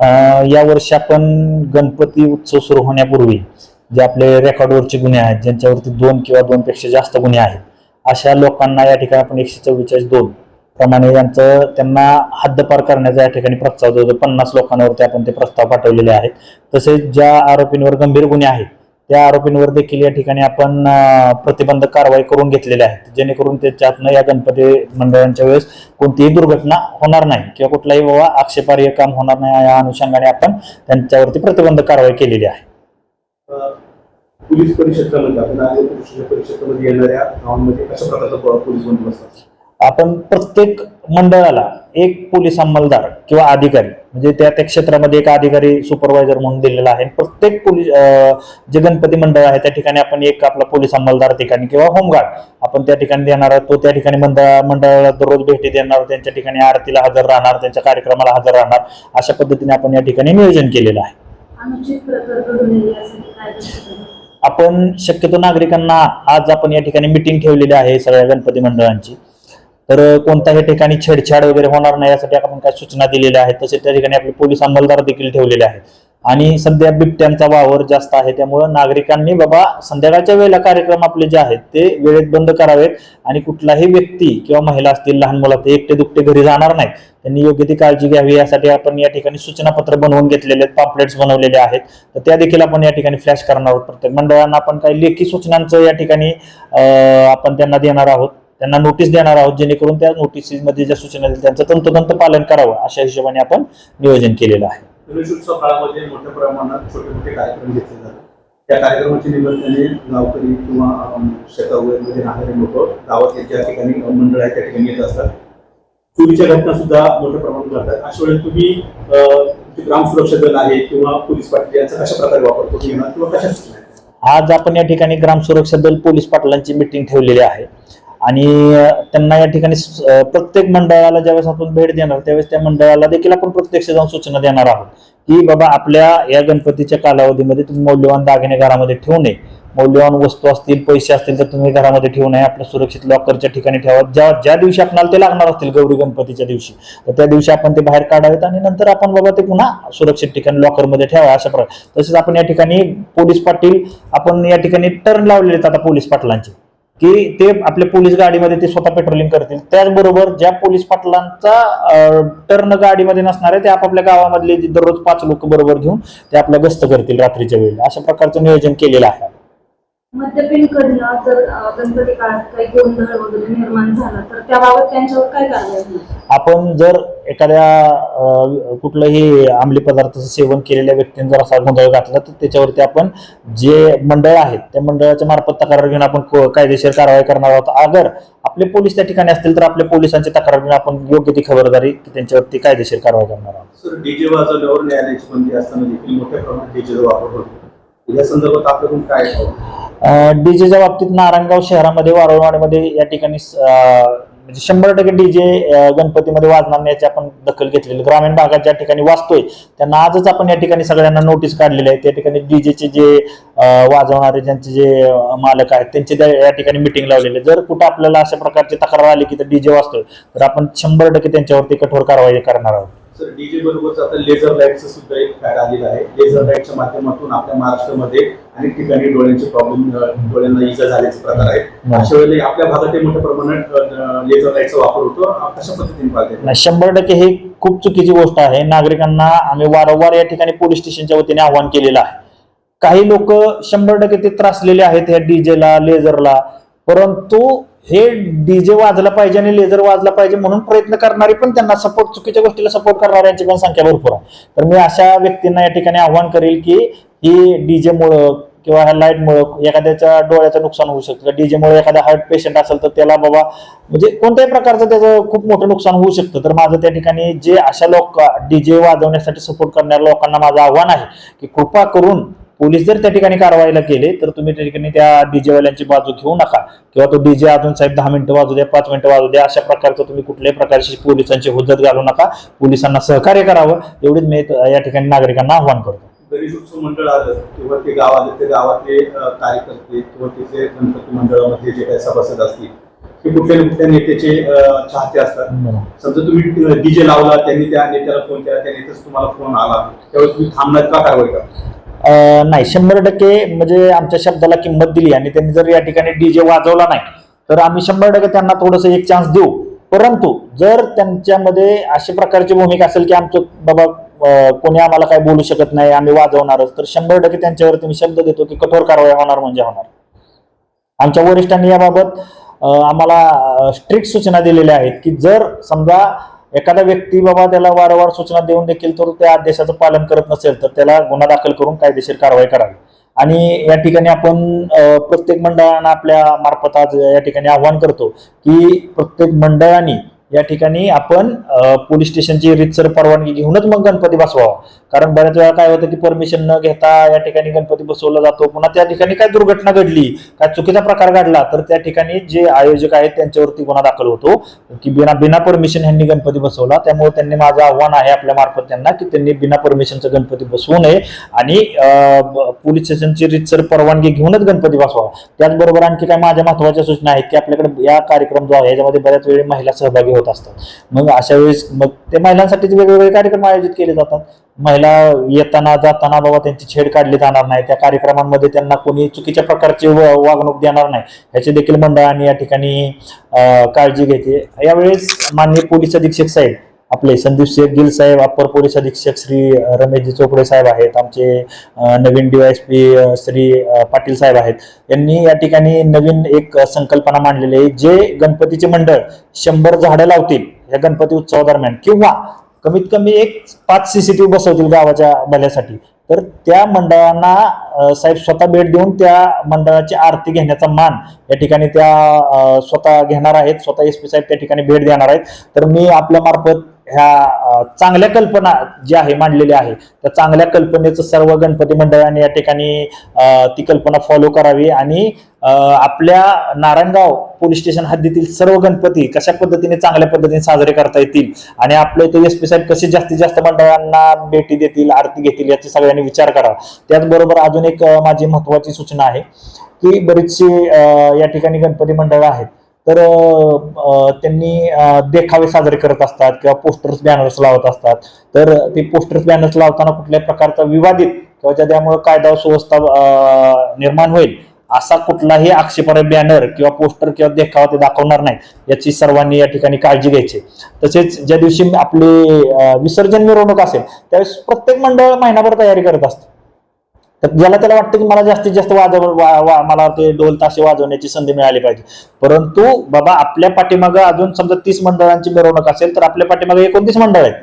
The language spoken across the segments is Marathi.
या वर्षी आपण गणपती उत्सव सुरू होण्यापूर्वी जे आपले रेकॉर्डवरचे गुन्हे आहेत ज्यांच्यावरती दोन किंवा दोनपेक्षा जास्त गुन्हे आहेत अशा लोकांना या ठिकाणी आपण एकशे चव्वेचाळीस दोन प्रमाणे यांचं त्यांना हद्दपार करण्याचा या ठिकाणी प्रस्ताव जो पन्नास लोकांवरती आपण ते प्रस्ताव पाठवलेले आहेत. तसेच ज्या आरोपींवर गंभीर गुन्हे आहेत त्या आरोपींवर देखील या ठिकाणी आपण प्रतिबंधक कारवाई करून घेतलेल्या आहेत जेणेकरून त्याच्यातनं या गणपती मंडळांच्या वेळेस कोणतीही दुर्घटना होणार नाही किंवा कुठलाही बाबा आक्षेपार्ह काम होणार नाही या अनुषंगाने आपण त्यांच्यावरती प्रतिबंधक कारवाई केलेली आहे. पोलीस परिक्षेत्रामध्ये आपण आरोग्य पोलीस परिक्षेत्रामध्ये येणाऱ्या गावांमध्ये कशा प्रकारचा प- पोलीस बंदोबस्त असतो? आपण प्रत्येक मंडळाला एक पोलीस अंमलदार किंवा अधिकारी म्हणजे त्या त्या क्षेत्रामध्ये एक अधिकारी सुपरवायझर म्हणून दिलेला आहे. प्रत्येक पोलीस जे गणपती मंडळ आहे त्या ठिकाणी आपण एक आपला पोलीस अंमलदार ठिकाणी किंवा होमगार्ड आपण त्या ठिकाणी देणार आहोत. तो त्या ठिकाणी मंडळा मंडळाला दररोज भेटी देणार त्यांच्या ठिकाणी आरतीला हजर राहणार त्यांच्या कार्यक्रमाला हजर राहणार. अशा पद्धतीने आपण या ठिकाणी नियोजन केलेलं आहे. आपण शक्यतो नागरिकांना आज आपण या ठिकाणी मिटिंग ठेवलेली आहे सगळ्या गणपती मंडळांची. तर कोणत्याही ठिकाणी छेडछाड वगैरे होणार नाही यासाठी आपण काही सूचना दिलेल्या आहेत. तसेच त्या ठिकाणी आपले पोलीस अंमलदार देखील ठेवलेले आहेत. आणि सध्या बिबट्यांचा वावर जास्त आहे. त्यामुळं नागरिकांनी बाबा संध्याकाळच्या वेळेला कार्यक्रम आपले जे आहेत ते वेळेत बंद करावेत. आणि कुठलाही व्यक्ती किंवा महिला असतील लहान मुला ते एकटे दुकटे घरी जाणार नाहीत. त्यांनी योग्य ती काळजी घ्यावी. यासाठी आपण या ठिकाणी सूचनापत्र बनवून घेतलेले आहेत. पॉम्पलेट्स बनवलेले आहेत. तर त्या देखील आपण या ठिकाणी फ्लॅश करणार आहोत. प्रत्येक मंडळांना आपण काही लेखी सूचनांचं या ठिकाणी आपण त्यांना देणार आहोत. त्यांना नोटीस देणार आहोत जेणेकरून त्या नोटीसमध्ये ज्या सूचना दिल्या त्यांचं तंतोतंत पालन करावं अशा हिशोबाने आपण नियोजन केलेलं आहे. गणेशोत्सव काळामध्ये मोठ्या प्रमाणात छोटे मोठे कार्यक्रम घेतले जातात. त्या कार्यक्रमाच्या निमित्ताने गावकरी किंवा अम, शेतावरमध्ये राहणारे लोक गावात ज्या ठिकाणी मंडळ आहे त्या ठिकाणी येत असतात. चोरीच्या घटना सुद्धा मोठ्या प्रमाणात घडतात. अशा वेळेस तुम्ही ग्राम सुरक्षा दल आहे किंवा पोलीस पाटील यांचा कशा प्रकारे वापर करून घेणार किंवा कशा? आज आपण या ठिकाणी ग्राम सुरक्षा दल पोलीस पाटलांची मिटिंग ठेवलेली आहे. आणि त्यांना या ठिकाणी प्रत्येक मंडळाला ज्यावेळेस आपण भेट देणार त्यावेळेस त्या मंडळाला देखील आपण प्रत्यक्ष जाऊन सूचना देणार आहोत की बाबा आपल्या या गणपतीच्या कालावधीमध्ये तुम्ही मौल्यवान दागिने घरामध्ये ठेवू नये. मौल्यवान वस्तू असतील पैसे असतील तर तुम्ही घरामध्ये ठेवू नये. आपल्या सुरक्षित लॉकरच्या ठिकाणी ठेवा. ज्या ज्या दिवशी आपणाला ते लागणार असतील गौरी गणपतीच्या दिवशी तर त्या दिवशी आपण ते बाहेर काढावेत आणि नंतर आपण बाबा ते पुन्हा सुरक्षित ठिकाणी लॉकरमध्ये ठेवा अशा प्रकारे. तसेच आपण या ठिकाणी पोलीस पाटील आपण या ठिकाणी टर्न लावलेले आहेत आता पोलीस पाटलांचे. की ते आपल्या पोलीस गाडीमध्ये ते स्वतः पेट्रोलिंग करतील. त्याचबरोबर ज्या पोलीस पाटलांचा टर्न गाडीमध्ये नसणार आहे ते आपापल्या गावामधले दररोज पाच लोक बरोबर घेऊन ते आपल्या गस्त करतील रात्रीच्या वेळेला. अशा प्रकारचं नियोजन केलेलं आहे. मद्यपीन करणं जर गणपती काळात काही गोंधळ वगैरे निर्माण झाला तर त्याबाबत त्यांच्यावर काय कारवाई होईल आपण जर एखाद्या कुठलंही अंमली पदार्थाचं सेवन केलेल्या व्यक्तीने जर असा गोंधळ घातला तर त्याच्यावरती आपण जे मंडळ आहेत त्या मंडळाच्या मार्फत तक्रार घेऊन आपण को- कायदेशीर कारवाई करणार आहोत. अगर आपले पोलीस त्या ठिकाणी असतील तर आपल्या पोलिसांची तक्रार घेऊन आपण योग्य ती खबरदारी त्यांच्यावरती कायदेशीर कारवाई करणार आहोत. सर डीजे वाजवण्यावर न्यायालयाची बंदी असताना देखील मोठ्या प्रमाणात डीजेचा वापर होतो. या संदर्भात आपल्याकडून काय डीजेच्या बाबतीत नारायणगाव शहरामध्ये वारळवाडीमध्ये या ठिकाणी म्हणजे शंभर टक्के डीजे गणपतीमध्ये वाजणार याची आपण दखल घेतलेली. ग्रामीण भागात ज्या ठिकाणी वाजतोय त्यांना आजच आपण या ठिकाणी सगळ्यांना नोटीस काढलेली आहे. त्या ठिकाणी डीजेचे जे वाजवणारे ज्यांचे जे मालक आहेत त्यांचे या ठिकाणी मिटिंग लावलेली आहे. जर कुठं आपल्याला अशा प्रकारची तक्रार आली की तर डीजे वाजतोय तर आपण शंभर टक्के त्यांच्यावरती कठोर कारवाई करणार आहोत. सर डीजे बरोबरच आता लेझर लाईटचं सुद्धा एक फॅड आलेलं आहे. लेझर लाईटच्या माध्यमातून आपल्या महाराष्ट्रामध्ये अनेक ठिकाणी डोळ्यांचे प्रॉब्लेम डोळ्यांना इजा झाल्याचे प्रकार आहेत. अशा वेळेला आपल्या भागातही मोठ्या प्रमाणात लेझर लाईटचा वापर होतो. कशा पद्धतीने शंभर टक्के ही खूप चुकीची गोष्ट आहे. नागरिकांना आम्ही वारंवार या ठिकाणी पोलीस स्टेशनच्या वतीने आव्हान केलेलं आहे. काही लोक शंभर टक्के ते त्रासलेले आहेत ह्या डीजेला लेझरला परंतु हे डीजे वाजला पाहिजे आणि लेझर वाजला पाहिजे म्हणून प्रयत्न करणारी पण त्यांना सपोर्ट चुकीच्या गोष्टीला सपोर्ट करणाऱ्यांची पण संख्या भरपूर आहे. तर मी अशा व्यक्तींना या ठिकाणी आव्हान करेल की ही डीजेमुळं किंवा ह्या लाईटमुळं एखाद्याच्या डोळ्याचं नुकसान होऊ शकतं. डीजेमुळे एखादा हार्ट पेशंट असेल तर त्याला बाबा म्हणजे कोणत्याही प्रकारचं त्याचं खूप मोठं नुकसान होऊ शकतं. तर माझं त्या ठिकाणी जे अशा लोक डीजे वाजवण्यासाठी सपोर्ट करणाऱ्या लोकांना माझं आव्हान आहे की कृपा करून पोलीस जर त्या ठिकाणी कारवाईला केले तर तुम्ही त्या ठिकाणी त्या डीजे वाल्यांची बाजू घेऊ नका. किंवा तो डीजे अजून साहेब दहा मिनिटं वाजू द्या पाच मिनिटं वाजू द्या अशा प्रकारचं तुम्ही कुठल्याही प्रकारची पोलिसांची हुज्जत घालू नका. पोलिसांना सहकार्य करावं एवढीच मी या ठिकाणी नागरिकांना आव्हान करतो. गणेशोत्सव मंडळ आलं किंवा ते गाव आले ते गावातले कार्यकर्ते किंवा तिथे गणपती मंडळामध्ये जे काही सभासद असतील कुठल्या कुठल्या नेत्याचे चाहते असतात. समजा तुम्ही डीजे लावला त्यांनी त्या नेत्याला फोन केला त्या नेत्याचा तुम्हाला फोन आला त्यावेळेस तुम्ही थांबणार का कारवाई करा नाही शंभर टक्के म्हणजे आमच्या शब्दाला किंमत दिली आणि त्यांनी जर या ठिकाणी डीजे वाजवला नाही तर आम्ही शंभर टक्के त्यांना थोडंसं एक चान्स देऊ. परंतु जर त्यांच्यामध्ये अशा प्रकारची भूमिका असेल की आमचं बाबा कोणी आम्हाला काय बोलू शकत नाही आम्ही वाजवणारच तर शंभर टक्के त्यांच्यावरती मी शब्द देतो की कठोर कारवाई होणार म्हणजे होणार. आमच्या वरिष्ठांनी याबाबत आम्हाला स्ट्रिक्ट सूचना दिलेल्या आहेत की जर समजा एखादा व्यक्ती बाबा त्याला वारंवार सूचना देऊन देखील तो त्या आदेशाचं पालन करत नसेल तर त्याला गुन्हा दाखल करून कायदेशीर कारवाई करावी. आणि या ठिकाणी आपण प्रत्येक मंडळांना आपल्या मार्फत आज या ठिकाणी आव्हान करतो की प्रत्येक मंडळाने या ठिकाणी आपण पोलीस स्टेशनची रितसर परवानगी घेऊनच मग गणपती बसवावा. कारण बऱ्याच वेळा काय होतं की परमिशन न घेता या ठिकाणी गणपती बसवला जातो. पुन्हा त्या ठिकाणी काय दुर्घटना घडली काय चुकीचा प्रकार घडला तर त्या ठिकाणी जे आयोजक आहेत त्यांच्यावरती गुन्हा दाखल होतो. की बिना बिना परमिशन ह्यांनी गणपती बसवला. त्यामुळे त्यांनी माझं आव्हान आहे आपल्या मार्फत त्यांना की त्यांनी बिना परमिशनचा गणपती बसवू नये आणि पोलीस स्टेशनची रितसर परवानगी घेऊनच गणपती बसवावा. त्याचबरोबर आणखी काय माझ्या महत्त्वाच्या सूचना आहेत की आपल्याकडे या कार्यक्रम जो आहे याच्यामध्ये बऱ्याच वेळी महिला सहभागी होतात. होत असतात. मग अशा वेळेस मग ते महिलांसाठीच वेगवेगळे कार्यक्रम आयोजित केले जातात. महिला येताना जाताना बाबा त्यांची छेड काढली जाणार नाही. त्या कार्यक्रमांमध्ये त्यांना कोणी चुकीच्या प्रकारची व- वागणूक देणार नाही. याची देखील मंडळाने या ठिकाणी काळजी घेते यावेळेस माननीय पोलीस अधीक्षक साहेब आपले संदीप शेख गिल साहेब अप्पर पोलीस अधीक्षक श्री रमेशजी चोपडे साहेब आहेत आमचे नवीन डीवायएसपी श्री पाटील साहेब आहेत. यांनी या ठिकाणी नवीन एक संकल्पना मांडलेली आहे जे गणपतीचे मंडळ शंभर झाडं लावतील या गणपती उत्सवादरम्यान किंवा कमीत कमी एक पाच सीसीटीव्ही बसवतील गावाच्या भल्यासाठी तर त्या मंडळांना साहेब स्वतः भेट देऊन त्या मंडळाची आरती घेण्याचा मान या ठिकाणी त्या स्वतः घेणार आहेत स्वतः एस पी साहेब त्या ठिकाणी भेट देणार आहेत. तर मी आपल्या मार्फत ह्या चांगल्या कल्पना जी आहे मांडलेली आहे त्या चांगल्या कल्पनेचं सर्व गणपती मंडळाने या ठिकाणी ती कल्पना फॉलो करावी आणि आपल्या नारायणगाव पोलीस स्टेशन हद्दीतील सर्व गणपती कशा पद्धतीने चांगल्या पद्धतीने साजरे करता येतील आणि आपल्या इथे एस पी साहेब कसे जास्तीत जास्त मंडळांना भेटी देतील आरती घेतील याचा सगळ्यांनी विचार करावा त्याचबरोबर अजून एक माझी महत्वाची सूचना आहे की बरीचशी या ठिकाणी गणपती मंडळ आहेत. तर त्यांनी देखावे साजरे करत असतात किंवा पोस्टर्स बॅनर्स लावत असतात. तर ते पोस्टर्स बॅनर्स लावताना कुठल्या प्रकारचा विवादित किंवा ज्यामुळे कायदा सुव्यवस्था निर्माण होईल असा कुठलाही आक्षेपार्ह बॅनर किंवा पोस्टर किंवा देखावा ते दाखवणार नाही याची सर्वांनी या ठिकाणी काळजी घ्यायची. तसेच ज्या दिवशी आपली विसर्जन मिरवणूक असेल त्यावेळेस प्रत्येक मंडळ महिनाभर तयारी करत असतं. तर ज्याला त्याला वाटतं की मला जास्तीत जास्त वाजव वा- वा- मला ते ढोल ताशे वाजवण्याची संधी मिळाली पाहिजे. परंतु बाबा आपल्या पाठीमागं अजून समजा तीस मंडळांची मिरवणूक असेल तर आपल्या पाठीमागे एकोणतीस मंडळ आहेत.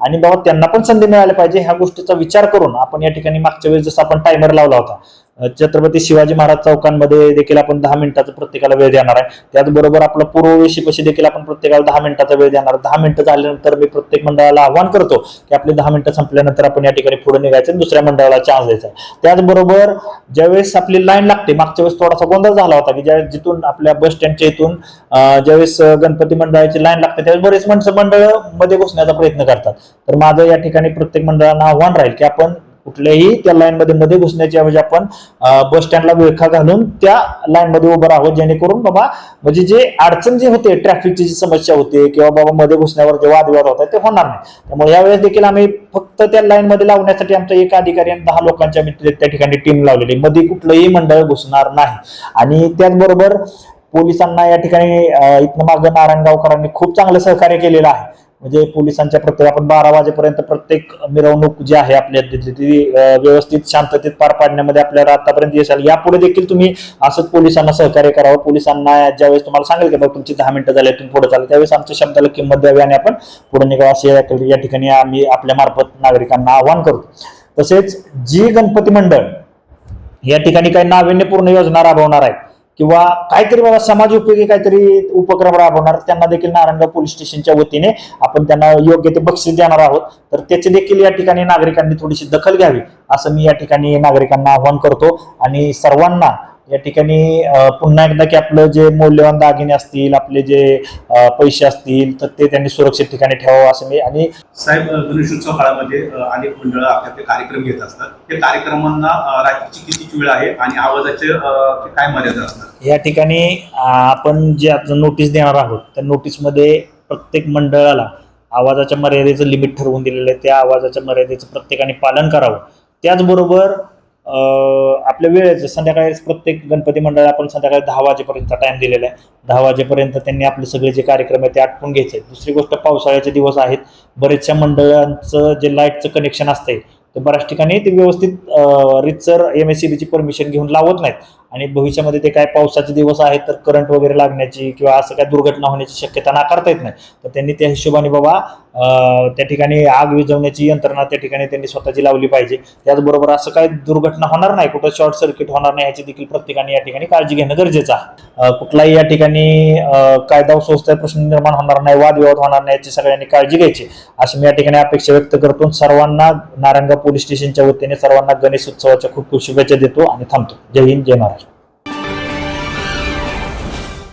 आणि बाबा त्यांना पण संधी मिळाली पाहिजे. ह्या गोष्टीचा विचार करून आपण या ठिकाणी मागच्या वेळेस जसं आपण टायमर लावला होता छत्रपती शिवाजी महाराज चौकांमध्ये देखील आपण दहा मिनिटाचा प्रत्येकाला वेळ देणार आहे. त्याचबरोबर आपलं पूर्ववेशीपाशी देखील आपण प्रत्येकाला दहा मिनिटाचा वेळ देणार दहा मिनिटं झाल्यानंतर मी प्रत्येक मंडळाला आव्हान करतो की आपले दहा मिनिटं संपल्यानंतर आपण या ठिकाणी पुढे निघायचं दुसऱ्या मंडळाला चान्स द्यायचा त्याचबरोबर ज्यावेळेस आपली लाईन लागते मागच्या वेळेस थोडासा गोंधळ झाला होता की ज्या जिथून आपल्या बस स्टँडच्या इथून ज्यावेळेस गणपती मंडळाची लाईन लागते त्यावेळेस बरेच माणसं मंडळमध्ये घुसण्याचा प्रयत्न करतात. तर माझं या ठिकाणी प्रत्येक मंडळांना आव्हान राहील की आपण कुठल्याही त्या लाईनमध्ये मध्ये घुसण्याच्या ऐवजी आपण बस स्टँडला विळखा घालून त्या लाईनमध्ये उभं राहावं जेणेकरून बाबा म्हणजे जे अडचण जे होते ट्रॅफिकची जी समस्या होते किंवा बाबा मध्ये घुसण्यावर जे वादविवाद होतात ते होणार नाही. त्यामुळे यावेळेस देखील आम्ही फक्त त्या लाईनमध्ये लावण्यासाठी आमचा एक अधिकारी आणि दहा लोकांच्या मित्र त्या ठिकाणी टीम लावलेली. मध्ये कुठलंही मंडळ घुसणार नाही. आणि त्याचबरोबर पोलिसांना या ठिकाणी इथनं मागं नारायणगावकरांनी खूप चांगलं सहकार्य केलेलं आहे. म्हणजे पोलिसांच्या प्रत्येक आपण बारा वाजेपर्यंत प्रत्येक मिरवणूक जी आहे आपल्या तिथली ती व्यवस्थित शांततेत पार पाडण्यामध्ये आपल्याला आतापर्यंत यश आलं. यापुढे देखील तुम्ही असंच पोलिसांना सहकार्य करावं. पोलिसांना ज्यावेळेस तुम्हाला सांगेल की बाबा तुमची दहा मिनिटं झाली तुम्ही पुढे चालेल त्यावेळेस आमच्या शब्दाला किंमत द्यावी आणि आपण पुढे निघावं असे या- या ठिकाणी आम्ही आपल्या मार्फत नागरिकांना आवाहन करतो. तसेच जी गणपती मंडळ या ठिकाणी काही नाविन्यपूर्ण योजना राबवणार आहेत किंवा काहीतरी बाबा समाज उपयोगी काहीतरी उपक्रम राबवणार त्यांना देखील नारायणगाव पोलीस स्टेशनच्या वतीने आपण त्यांना योग्य ते बक्षीस देणार आहोत. तर त्याची देखील या ठिकाणी नागरिकांनी थोडीशी दखल घ्यावी असं मी या ठिकाणी नागरिकांना आवाहन करतो. आणि सर्वांना या ठिकाणी पुन्हा एकदा की आपलं जे मौल्यवान दागिने असतील आपले जे पैसे असतील तर ते त्यांनी सुरक्षित ठिकाणी ठेवावं असं मी आणि साहेब गणेशोत्सव काळामध्ये अनेक मंडळं आपले कार्यक्रम घेत असतात. त्या कार्यक्रमांना रात्रीची कितीची वेळ आहे आणि आवाजाचे काय मर्यादा असतात? या ठिकाणी आपण जे आता नोटीस देणार आहोत त्या नोटीसमध्ये प्रत्येक मंडळाला आवाजाच्या मर्यादेचं लिमिट ठरवून दिलेलं आहे. त्या आवाजाच्या मर्यादेचं प्रत्येकाने पालन करावं. त्याचबरोबर आपल्या वेळेचं संध्याकाळी प्रत्येक गणपती मंडळ आपण संध्याकाळी दहा वाजेपर्यंत टाइम दिलेला आहे. दहा वाजेपर्यंत त्यांनी आपले सगळे जे कार्यक्रम आहेत ते आटपून घ्यायचे आहेत. दुसरी गोष्ट पावसाळ्याचे दिवस आहेत. बरेचशा मंडळांचं जे लाईटचं कनेक्शन असतंय ते बऱ्याच ठिकाणी ते व्यवस्थित रितसर एम एस सी बीची परमिशन घेऊन लावत नाहीत. आणि भविष्यामध्ये ते काय पावसाचे दिवस आहेत तर करंट वगैरे लागण्याची किंवा असं काय दुर्घटना होण्याची शक्यता नाकारता येत नाही. तर त्यांनी त्या हिशोबाने बाबा त्या ठिकाणी आग विझवण्याची यंत्रणा त्या ठिकाणी त्यांनी स्वतःची लावली पाहिजे. त्याचबरोबर असं काय दुर्घटना होणार नाही कुठं शॉर्ट सर्किट होणार नाही याची देखील प्रत्येकाने या ठिकाणी काळजी घेणं गरजेचं आहे. कुठलाही या ठिकाणी कायदा व प्रश्न निर्माण होणार नाही वादविवाद होणार नाही याची सगळ्यांनी काळजी घ्यायची. अशी मी या ठिकाणी अपेक्षा व्यक्त करतो सर्वांना नारायणगाव पोलीस स्टेशनच्या वतीने सर्वांना गणेश उत्सवाच्या खूप खूप शुभेच्छा देतो आणि थांबतो. जय हिंद जय महाराज